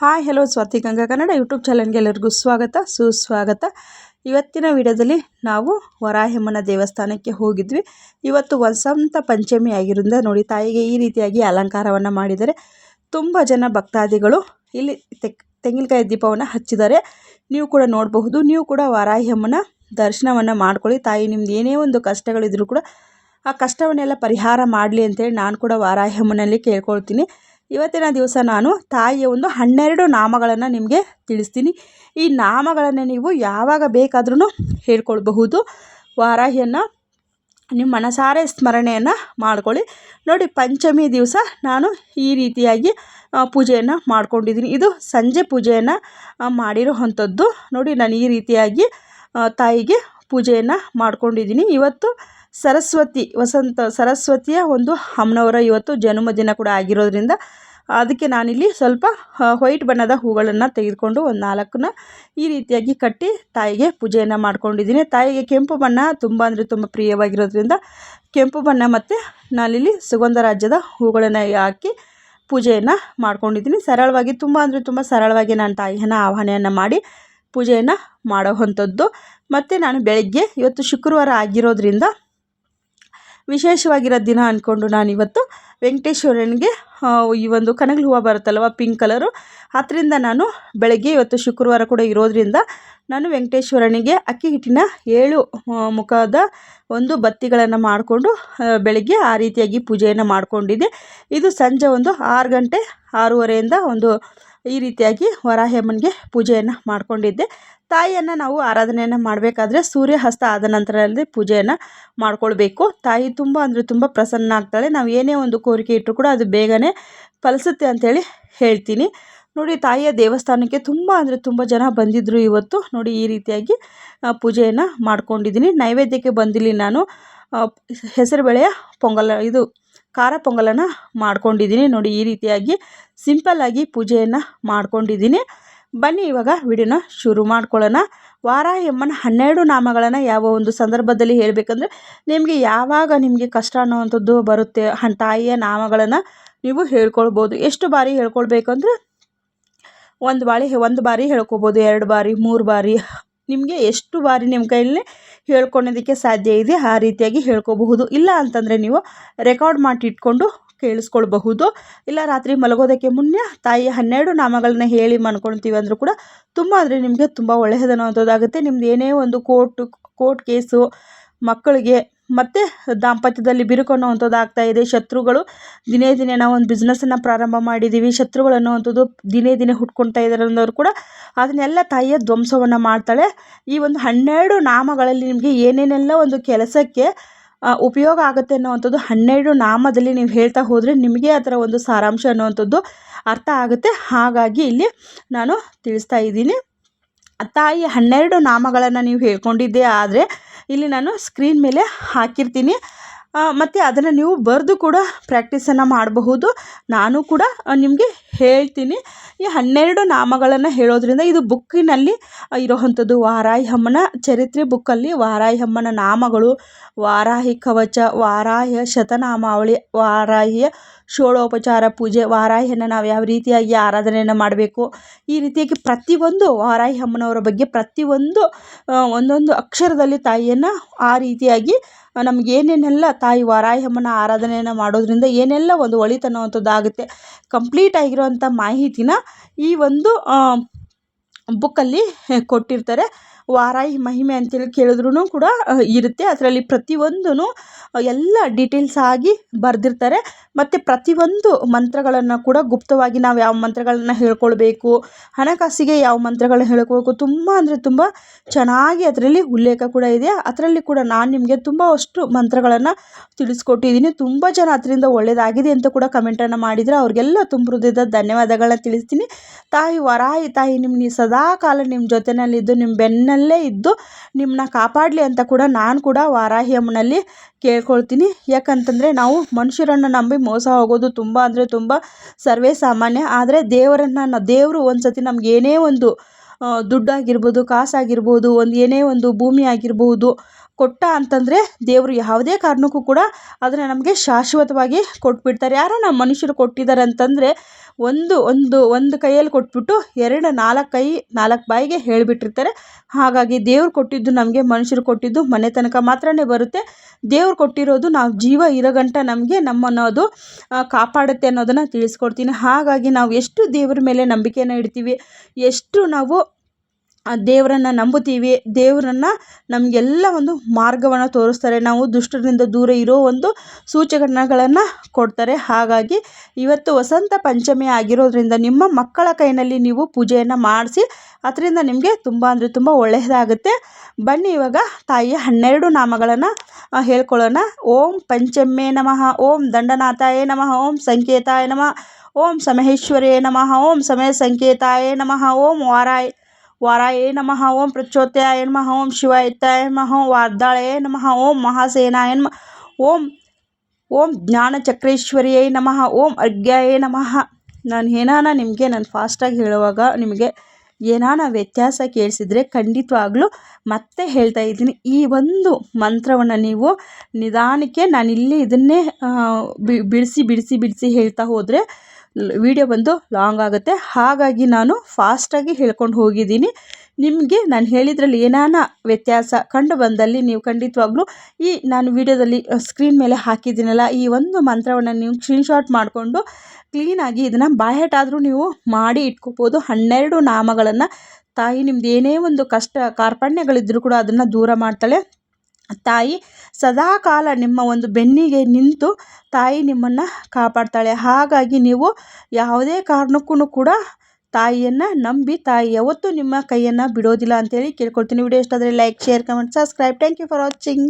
Hi, hello, Swathi Ganga Kannada YouTube ಚಾನಲ್ಗೆ ಎಲ್ಲರಿಗೂ ಸ್ವಾಗತ, ಸುಸ್ವಾಗತ. ಇವತ್ತಿನ ವಿಡಿಯೋದಲ್ಲಿ ನಾವು ವರಾಹಮ್ಮನ ದೇವಸ್ಥಾನಕ್ಕೆ ಹೋಗಿದ್ವಿ. ಇವತ್ತು ವಸಂತ ಪಂಚಮಿ ಆಗಿರೋದ್ರಿಂದ ನೋಡಿ, ತಾಯಿಗೆ ಈ ರೀತಿಯಾಗಿ ಅಲಂಕಾರವನ್ನು ಮಾಡಿದರೆ ತುಂಬ ಜನ ಭಕ್ತಾದಿಗಳು ಇಲ್ಲಿ ತೆಂಗಿನಕಾಯಿ ದೀಪವನ್ನು ಹಚ್ಚಿದ್ದಾರೆ. ನೀವು ಕೂಡ ನೋಡಬಹುದು, ನೀವು ಕೂಡ ವರಾಹಮ್ಮನ ದರ್ಶನವನ್ನು ಮಾಡ್ಕೊಳ್ಳಿ. ತಾಯಿ, ನಿಮ್ದು ಏನೇ ಒಂದು ಕಷ್ಟಗಳಿದ್ರೂ ಕೂಡ ಆ ಕಷ್ಟವನ್ನೆಲ್ಲ ಪರಿಹಾರ ಮಾಡಲಿ ಅಂತೇಳಿ ನಾನು ಕೂಡ ವಾರಾಹಮ್ಮನಲ್ಲಿ ಕೇಳ್ಕೊಳ್ತೀನಿ. ಇವತ್ತಿನ ದಿವಸ ನಾನು ತಾಯಿಯ ಒಂದು ಹನ್ನೆರಡು ನಾಮಗಳನ್ನು ನಿಮಗೆ ತಿಳಿಸ್ತೀನಿ. ಈ ನಾಮಗಳನ್ನು ನೀವು ಯಾವಾಗ ಬೇಕಾದ್ರೂ ಹೇಳ್ಕೊಳ್ಬಹುದು. ವಾರಾಹಿಯನ್ನು ನಿಮ್ಮ ಮನಸಾರೆ ಸ್ಮರಣೆಯನ್ನು ಮಾಡ್ಕೊಳ್ಳಿ. ನೋಡಿ, ಪಂಚಮಿ ದಿವಸ ನಾನು ಈ ರೀತಿಯಾಗಿ ಪೂಜೆಯನ್ನು ಮಾಡ್ಕೊಂಡಿದ್ದೀನಿ. ಇದು ಸಂಜೆ ಪೂಜೆಯನ್ನು ಮಾಡಿರೋ ಅಂಥದ್ದು. ನೋಡಿ, ನಾನು ಈ ರೀತಿಯಾಗಿ ತಾಯಿಗೆ ಪೂಜೆಯನ್ನು ಮಾಡ್ಕೊಂಡಿದ್ದೀನಿ. ಇವತ್ತು ಸರಸ್ವತಿ, ವಸಂತ, ಸರಸ್ವತಿಯ ಒಂದು ಅಮ್ಮನವರ ಇವತ್ತು ಜನ್ಮದಿನ ಕೂಡ ಆಗಿರೋದ್ರಿಂದ ಅದಕ್ಕೆ ನಾನಿಲ್ಲಿ ಸ್ವಲ್ಪ ವೈಟ್ ಬಣ್ಣದ ಹೂಗಳನ್ನು ತೆಗೆದುಕೊಂಡು ಒಂದು ನಾಲ್ಕನ್ನ ಈ ರೀತಿಯಾಗಿ ಕಟ್ಟಿ ತಾಯಿಗೆ ಪೂಜೆಯನ್ನು ಮಾಡ್ಕೊಂಡಿದ್ದೀನಿ. ತಾಯಿಗೆ ಕೆಂಪು ಬಣ್ಣ ತುಂಬ ಅಂದರೆ ತುಂಬ ಪ್ರಿಯವಾಗಿರೋದ್ರಿಂದ ಕೆಂಪು ಬಣ್ಣ ಮತ್ತು ನಾನಿಲ್ಲಿ ಸುಗಂಧ ರಾಜ್ಯದ ಹೂಗಳನ್ನು ಹಾಕಿ ಪೂಜೆಯನ್ನು ಮಾಡ್ಕೊಂಡಿದ್ದೀನಿ. ಸರಳವಾಗಿ ತುಂಬ ಅಂದರೆ ತುಂಬ ಸರಳವಾಗಿ ನಾನು ತಾಯಿಯನ್ನು ಆಹ್ವಾನೆಯನ್ನು ಮಾಡಿ ಪೂಜೆಯನ್ನು ಮಾಡೋವಂಥದ್ದು ಮತ್ತು ನಾನು ಬೆಳಗ್ಗೆ ಇವತ್ತು ಶುಕ್ರವಾರ ಆಗಿರೋದ್ರಿಂದ ವಿಶೇಷವಾಗಿರೋ ದಿನ ಅಂದ್ಕೊಂಡು ನಾನಿವತ್ತು ವೆಂಕಟೇಶ್ವರನಿಗೆ ಈ ಒಂದು ಕನಗಲು ಹೂವು ಬರುತ್ತಲ್ವ ಪಿಂಕ್ ಕಲರು ಅದರಿಂದ ನಾನು ಬೆಳಗ್ಗೆ ಇವತ್ತು ಶುಕ್ರವಾರ ಕೂಡ ಇರೋದರಿಂದ ನಾನು ವೆಂಕಟೇಶ್ವರನಿಗೆ ಅಕ್ಕಿ ಹಿಟ್ಟಿನ ಏಳು ಮುಖದ ಒಂದು ಬತ್ತಿಗಳನ್ನು ಮಾಡಿಕೊಂಡು ಬೆಳಗ್ಗೆ ಆ ರೀತಿಯಾಗಿ ಪೂಜೆಯನ್ನು ಮಾಡಿಕೊಂಡಿದ್ದೆ. ಇದು ಸಂಜೆ ಒಂದು ಆರು ಗಂಟೆ ಆರೂವರೆಯಿಂದ ಒಂದು ಈ ರೀತಿಯಾಗಿ ವರಾಹಮ್ಮನಿಗೆ ಪೂಜೆಯನ್ನು ಮಾಡಿಕೊಂಡಿದ್ದೆ. ತಾಯಿಯನ್ನು ನಾವು ಆರಾಧನೆಯನ್ನು ಮಾಡಬೇಕಾದ್ರೆ ಸೂರ್ಯಾಸ್ತ ಆದ ನಂತರ ನಂತರದಲ್ಲಿ ಪೂಜೆಯನ್ನು ಮಾಡ್ಕೊಳ್ಬೇಕು. ತಾಯಿ ತುಂಬ ಅಂದರೆ ತುಂಬ ಪ್ರಸನ್ನ ಆಗ್ತಾಳೆ. ನಾವು ಏನೇ ಒಂದು ಕೋರಿಕೆ ಇಟ್ಟರು ಕೂಡ ಅದು ಬೇಗನೆ ಫಲಿಸುತ್ತೆ ಅಂಥೇಳಿ ಹೇಳ್ತೀನಿ. ನೋಡಿ, ತಾಯಿಯ ದೇವಸ್ಥಾನಕ್ಕೆ ತುಂಬ ಅಂದರೆ ತುಂಬ ಜನ ಬಂದಿದ್ದರು ಇವತ್ತು. ನೋಡಿ, ಈ ರೀತಿಯಾಗಿ ಪೂಜೆಯನ್ನು ಮಾಡ್ಕೊಂಡಿದ್ದೀನಿ. ನೈವೇದ್ಯಕ್ಕೆ ಬಂದಿಲ್ಲ ನಾನು ಹೆಸರುಬೇಳೆಯ ಪೊಂಗಲ, ಇದು ಖಾರ ಪೊಂಗಲನ್ನು ಮಾಡ್ಕೊಂಡಿದ್ದೀನಿ. ನೋಡಿ, ಈ ರೀತಿಯಾಗಿ ಸಿಂಪಲ್ಲಾಗಿ ಪೂಜೆಯನ್ನು ಮಾಡ್ಕೊಂಡಿದ್ದೀನಿ. ಬನ್ನಿ ಇವಾಗ ವಿಡಿಯೋನ ಶುರು ಮಾಡ್ಕೊಳ್ಳೋಣ. ವಾರಾಹಮ್ಮನ ಹನ್ನೆರಡು ನಾಮಗಳನ್ನು ಯಾವ ಒಂದು ಸಂದರ್ಭದಲ್ಲಿ ಹೇಳಬೇಕಂದ್ರೆ, ನಿಮಗೆ ಯಾವಾಗ ನಿಮಗೆ ಕಷ್ಟ ಅನ್ನೋವಂಥದ್ದು ಬರುತ್ತೆ ತಾಯಿಯ ನಾಮಗಳನ್ನು ನೀವು ಹೇಳ್ಕೊಳ್ಬೋದು. ಎಷ್ಟು ಬಾರಿ ಹೇಳ್ಕೊಳ್ಬೇಕಂದ್ರೆ, ಒಂದು ಬಾರಿ ಒಂದು ಬಾರಿ ಹೇಳ್ಕೊಬೋದು ಎರಡು ಬಾರಿ, ಮೂರು ಬಾರಿ. ನಿಮಗೆ ಎಷ್ಟು ಬಾರಿ ನಿಮ್ಮ ಕೈಯಲ್ಲಿ ಹೇಳ್ಕೊಳ್ಳೋದಕ್ಕೆ ಸಾಧ್ಯ ಇದೆ, ಆ ರೀತಿಯಾಗಿ ಹೇಳ್ಕೊಬಹುದು. ಇಲ್ಲ ಅಂತಂದರೆ ನೀವು ರೆಕಾರ್ಡ್ ಮಾಡಿ ಇಟ್ಕೊಂಡು ಕೇಳಿಸ್ಕೊಳ್ಬಹುದು. ಇಲ್ಲ, ರಾತ್ರಿ ಮಲಗೋದಕ್ಕೆ ಮುನ್ನ ತಾಯಿಯ ಹನ್ನೆರಡು ನಾಮಗಳನ್ನ ಹೇಳಿ ಮಾಡ್ಕೊಳ್ತೀವಿ ಅಂದರೂ ಕೂಡ ತುಂಬ ಅಂದರೆ ನಿಮಗೆ ತುಂಬ ಒಳ್ಳೆಯದನ್ನುವಂಥದ್ದಾಗುತ್ತೆ ನಿಮ್ದು ಏನೇ ಒಂದು ಕೋರ್ಟು, ಕೋರ್ಟ್ ಕೇಸು, ಮಕ್ಕಳಿಗೆ ಮತ್ತು ದಾಂಪತ್ಯದಲ್ಲಿ ಬಿರುಕು ಅನ್ನುವಂಥದ್ದು ಆಗ್ತಾ ಇದೆ. ಶತ್ರುಗಳು ದಿನೇ ದಿನೇ ನಾವು ಒಂದು ಬಿಸ್ನೆಸ್ಸನ್ನು ಪ್ರಾರಂಭ ಮಾಡಿದ್ದೀವಿ ಶತ್ರುಗಳು ಅನ್ನುವಂಥದ್ದು ದಿನೇ ದಿನೇ ಹುಟ್ಕೊಳ್ತಾ ಇದ್ದಾರೆ ಅನ್ನೋರು ಕೂಡ ಅದನ್ನೆಲ್ಲ ತಾಯಿಯ ಧ್ವಂಸವನ್ನು ಮಾಡ್ತಾಳೆ. ಈ ಒಂದು ಹನ್ನೆರಡು ನಾಮಗಳಲ್ಲಿ ನಿಮಗೆ ಏನೇನೆಲ್ಲ ಒಂದು ಕೆಲಸಕ್ಕೆ ಉಪಯೋಗ ಆಗುತ್ತೆ ಅನ್ನೋವಂಥದ್ದು ಹನ್ನೆರಡು ನಾಮದಲ್ಲಿ ನೀವು ಹೇಳ್ತಾ ಹೋದರೆ ನಿಮಗೆ ಅದರ ಒಂದು ಸಾರಾಂಶ ಅನ್ನುವಂಥದ್ದು ಅರ್ಥ ಆಗುತ್ತೆ. ಹಾಗಾಗಿ ಇಲ್ಲಿ ನಾನು ತಿಳಿಸ್ತಾ ಇದ್ದೀನಿ. ತಾಯಿ ಹನ್ನೆರಡು ನಾಮಗಳನ್ನು ನೀವು ಹೇಳ್ಕೊಂಡಿದ್ದೆ ಆದರೆ ಇಲ್ಲಿ ನಾನು ಸ್ಕ್ರೀನ್ ಮೇಲೆ ಹಾಕಿರ್ತೀನಿ. ಮತ್ತು ಅದನ್ನು ನೀವು ಬರೆದು ಕೂಡ ಪ್ರ್ಯಾಕ್ಟೀಸನ್ನು ಮಾಡಬಹುದು. ನಾನು ಕೂಡ ನಿಮಗೆ ಹೇಳ್ತೀನಿ. ಈ ಹನ್ನೆರಡು ನಾಮಗಳನ್ನು ಹೇಳೋದ್ರಿಂದ ಇದು ಬುಕ್ಕಿನಲ್ಲಿ ಇರೋವಂಥದ್ದು ವಾರಾಹಿ ಅಮ್ಮನ ಚರಿತ್ರೆ ಬುಕ್ಕಲ್ಲಿ. ವಾರಾಹಿ ಅಮ್ಮನ ನಾಮಗಳು ವಾರಾಹಿ ಕವಚ ವಾರಾಹಿಯ ಶತನಾಮಾವಳಿ ವಾರಾಹಿಯ ಷೋಡೋಪಚಾರ, ಪೂಜೆ ವಾರಾಹಿಯನ್ನು ನಾವು ಯಾವ ರೀತಿಯಾಗಿ ಆರಾಧನೆಯನ್ನು ಮಾಡಬೇಕು, ಈ ರೀತಿಯಾಗಿ ಪ್ರತಿಯೊಂದು ವಾರಾಹಿ ಅಮ್ಮನವರ ಬಗ್ಗೆ ಪ್ರತಿಯೊಂದು ಒಂದೊಂದು ಅಕ್ಷರದಲ್ಲಿ ತಾಯಿಯನ್ನು ಆ ರೀತಿಯಾಗಿ ನಮ್ಗೆ ಏನೇನೆಲ್ಲ ತಾಯಿ ವಾರಾಹಿ ಅಮ್ಮನ ಆರಾಧನೆಯನ್ನು ಮಾಡೋದ್ರಿಂದ ಏನೆಲ್ಲ ಒಂದು ಒಳಿತನ್ನುವಂಥದ್ದು ಆಗುತ್ತೆ ಕಂಪ್ಲೀಟ್ ಆಗಿರುವಂಥ ಮಾಹಿತಿನ ಈ ಒಂದು ಬುಕ್ಕಲ್ಲಿ ಕೊಟ್ಟಿರ್ತಾರೆ. ವಾರಾಹಿ ಮಹಿಮೆ ಅಂತೇಳಿ ಕೇಳಿದ್ರೂ ಕೂಡ ಇರುತ್ತೆ. ಅದರಲ್ಲಿ ಪ್ರತಿಯೊಂದೂ ಎಲ್ಲ ಡೀಟೇಲ್ಸ್ ಆಗಿ ಬರೆದಿರ್ತಾರೆ. ಮತ್ತು ಪ್ರತಿಯೊಂದು ಮಂತ್ರಗಳನ್ನು ಕೂಡ ಗುಪ್ತವಾಗಿ ನಾವು ಯಾವ ಮಂತ್ರಗಳನ್ನ ಹೇಳ್ಕೊಳ್ಬೇಕು, ಹಣಕಾಸಿಗೆ ಯಾವ ಮಂತ್ರಗಳನ್ನ ಹೇಳ್ಕೊಬೇಕು ತುಂಬ ಅಂದರೆ ತುಂಬ ಚೆನ್ನಾಗಿ ಅದರಲ್ಲಿ ಉಲ್ಲೇಖ ಕೂಡ ಇದೆ. ಅದರಲ್ಲಿ ಕೂಡ ನಾನು ನಿಮಗೆ ತುಂಬ ಅಷ್ಟು ಮಂತ್ರಗಳನ್ನು ತಿಳಿಸ್ಕೊಟ್ಟಿದ್ದೀನಿ ತುಂಬ ಜನ ಅದರಿಂದ ಒಳ್ಳೆಯದಾಗಿದೆ ಅಂತ ಕೂಡ ಕಮೆಂಟನ್ನು ಮಾಡಿದರೆ. ಅವ್ರಿಗೆಲ್ಲ ತುಂಬ ಹೃದಯದ ಧನ್ಯವಾದಗಳನ್ನ ತಿಳಿಸ್ತೀನಿ. ತಾಯಿ ವರಾಯಿ ತಾಯಿ ನಿಮ್ಮ ಸದಾ ಕಾಲ ನಿಮ್ಮ ಜೊತೆಯಲ್ಲಿದ್ದು ನಿಮ್ಮ ಬೆನ್ನಲ್ಲೇ ಇದ್ದು ನಿಮ್ಮನ್ನ ಕಾಪಾಡಲಿ ಅಂತ ಕೂಡ ನಾನು ಕೂಡ ವಾರಾಹಿ ಅಮ್ಮನಲ್ಲಿ ಕೇಳ್ಕೊಳ್ತೀನಿ. ಯಾಕಂತಂದರೆ ನಾವು ಮನುಷ್ಯರನ್ನು ನಂಬಿ ಮೋಸ ಹೋಗೋದು ತುಂಬ ಅಂದರೆ ತುಂಬ ಸರ್ವೇ ಸಾಮಾನ್ಯ. ಆದರೆ ದೇವರನ್ನು ದೇವರು ಒಂದು ಸತಿ ನಮ್ಗೆ ಏನೇ ಒಂದು ದುಡ್ಡಾಗಿರ್ಬೋದು, ಕಾಸಾಗಿರ್ಬೋದು, ಒಂದು ಏನೇ ಒಂದು ಭೂಮಿ ಆಗಿರ್ಬೋದು ಕೊಟ್ಟ ಅಂತಂದರೆ ದೇವರು ಯಾವುದೇ ಕಾರಣಕ್ಕೂ ಕೂಡ ಅದನ್ನು ನಮಗೆ ಶಾಶ್ವತವಾಗಿ ಕೊಟ್ಬಿಡ್ತಾರೆ. ಯಾರೋ ನಮ್ಮ ಮನುಷ್ಯರು ಕೊಟ್ಟಿದ್ದಾರೆ ಅಂತಂದರೆ ಒಂದು ಒಂದು ಒಂದು ಕೈಯಲ್ಲಿ ಕೊಟ್ಬಿಟ್ಟು ಎರಡು ನಾಲ್ಕು ಕೈ, ನಾಲ್ಕು ಬಾಯಿಗೆ ಹೇಳಿಬಿಟ್ಟಿರ್ತಾರೆ. ಹಾಗಾಗಿ ದೇವ್ರು ಕೊಟ್ಟಿದ್ದು ನಮಗೆ, ಮನುಷ್ಯರು ಕೊಟ್ಟಿದ್ದು ಮನೆ ತನಕ ಮಾತ್ರನೇ ಬರುತ್ತೆ. ದೇವ್ರು ಕೊಟ್ಟಿರೋದು ನಾವು ಜೀವ ಇರೋ ಗಂಟ ನಮಗೆ ನಮ್ಮನ್ನು ಅದು ಕಾಪಾಡುತ್ತೆ ಅನ್ನೋದನ್ನು ತಿಳಿಸ್ಕೊಡ್ತೀನಿ. ಹಾಗಾಗಿ ನಾವು ಎಷ್ಟು ದೇವ್ರ ಮೇಲೆ ನಂಬಿಕೆಯನ್ನು ಇಡ್ತೀವಿ, ಎಷ್ಟು ನಾವು ದೇವರನ್ನು ನಂಬುತ್ತೀವಿ. ದೇವರನ್ನ ನಮಗೆಲ್ಲ ಒಂದು ಮಾರ್ಗವನ್ನು ತೋರಿಸ್ತಾರೆ. ನಾವು ದುಷ್ಟರಿಂದ ದೂರ ಇರೋ ಒಂದು ಸೂಚಕಗಳನ್ನು ಕೊಡ್ತಾರೆ. ಹಾಗಾಗಿ ಇವತ್ತು ವಸಂತ ಪಂಚಮಿ ಆಗಿರೋದ್ರಿಂದ ನಿಮ್ಮ ಮಕ್ಕಳ ಕೈನಲ್ಲಿ ನೀವು ಪೂಜೆಯನ್ನು ಮಾಡಿಸಿ ಅದರಿಂದ ನಿಮಗೆ ತುಂಬ ಅಂದರೆ ತುಂಬ ಒಳ್ಳೆಯದಾಗುತ್ತೆ ಬನ್ನಿ ಇವಾಗ ತಾಯಿಯ ಹನ್ನೆರಡು ನಾಮಗಳನ್ನು ಹೇಳ್ಕೊಳ್ಳೋಣ. ಓಂ ಪಂಚಮೇ ನಮಃ. ಓಂ ದಂಡನಾಥಾಯ ನಮಃ. ಓಂ ಸಂಕೇತಾಯ ನಮಃ. ಓಂ ಸಮಹೇಶ್ವರೇ ನಮಃ. ಓಂ ಸಮಯ ಸಂಕೇತಾಯ ನಮಃ. ಓಂ ವಾರಾಯ ವಾರಾಯೇ ನಮಃ, ಓಂ ಪ್ರಚೋದಯಾಯ ನಮಃ, ಓಂ ಶಿವಾಯತಾಯ ನಮಃ, ಓಂ ವಾರ್ದಾಳೇ ನಮಃ, ಓಂ ಮಹಾಸೇನಾಯ ನಮಃ, ಓಂ ಓಂ ಜ್ಞಾನಚಕ್ರೇಶ್ವರಿಯೇ ನಮಃ, ಓಂ ಅರ್ಘ್ಯಾಯೇ ನಮಃ. ನಾನು ಏನಾನ ನಿಮಗೆ ನಾನು ಫಾಸ್ಟಾಗಿ ಹೇಳುವಾಗ ನಿಮಗೆ ಏನಾನ ವ್ಯತ್ಯಾಸ ಕೇಳಿಸಿದರೆ ಖಂಡಿತವಾಗ್ಲೂ ಮತ್ತೆ ಹೇಳ್ತಾ ಇದ್ದೀನಿ. ಈ ಒಂದು ಮಂತ್ರವನ್ನು ನೀವು ನಿಧಾನಕ್ಕೆ ನಾನಿಲ್ಲಿ ಇದನ್ನೇ ಬಿಡಿಸಿ ಬಿಡಿಸಿ ಬಿಡಿಸಿ ಹೇಳ್ತಾ ಹೋದರೆ ವಿಡಿಯೋ ಬಂದು ಲಾಂಗ್ ಆಗುತ್ತೆ. ಹಾಗಾಗಿ ನಾನು ಫಾಸ್ಟಾಗಿ ಹೇಳ್ಕೊಂಡು ಹೋಗಿದ್ದೀನಿ. ನಿಮಗೆ ನಾನು ಹೇಳಿದ್ರಲ್ಲಿ ಏನಾನ ವ್ಯತ್ಯಾಸ ಕಂಡು ಬಂದಲ್ಲಿ ನೀವು ಖಂಡಿತವಾಗ್ಲೂ ಈ ನಾನು ವಿಡಿಯೋದಲ್ಲಿ ಸ್ಕ್ರೀನ್ ಮೇಲೆ ಹಾಕಿದ್ದೀನಲ್ಲ, ಈ ಒಂದು ಮಂತ್ರವನ್ನು ನೀವು ಸ್ಕ್ರೀನ್ಶಾಟ್ ಮಾಡಿಕೊಂಡು ಕ್ಲೀನಾಗಿ ಇದನ್ನು ಬಾಯಟಾದರೂ ನೀವು ಮಾಡಿ ಇಟ್ಕೋಬೋದು. ಹನ್ನೆರಡು ನಾಮಗಳನ್ನು ತಾಯಿ ನಿಮ್ದು ಏನೇ ಒಂದು ಕಷ್ಟ ಕಾರ್ಪಣ್ಯಗಳಿದ್ದರೂ ಕೂಡ ಅದನ್ನು ದೂರ ಮಾಡ್ತಾಳೆ. ತಾಯಿ, ಸದಾಕಾಲ ನಿಮ್ಮ ಒಂದು ಬೆನ್ನಿಗೆ ನಿಂತು ತಾಯಿ ನಿಮ್ಮನ್ನು ಕಾಪಾಡ್ತಾಳೆ. ಹಾಗಾಗಿ ನೀವು ಯಾವುದೇ ಕಾರಣಕ್ಕೂ ಕೂಡ ತಾಯಿಯನ್ನು ನಂಬಿ, ತಾಯಿ ಯಾವತ್ತೂ ನಿಮ್ಮ ಕೈಯನ್ನು ಬಿಡೋದಿಲ್ಲ ಅಂತೇಳಿ ಕೇಳ್ಕೊಳ್ತೀನಿ. ವಿಡಿಯೋ ಇಷ್ಟ ಆದರೆ like share comment subscribe thank you for watching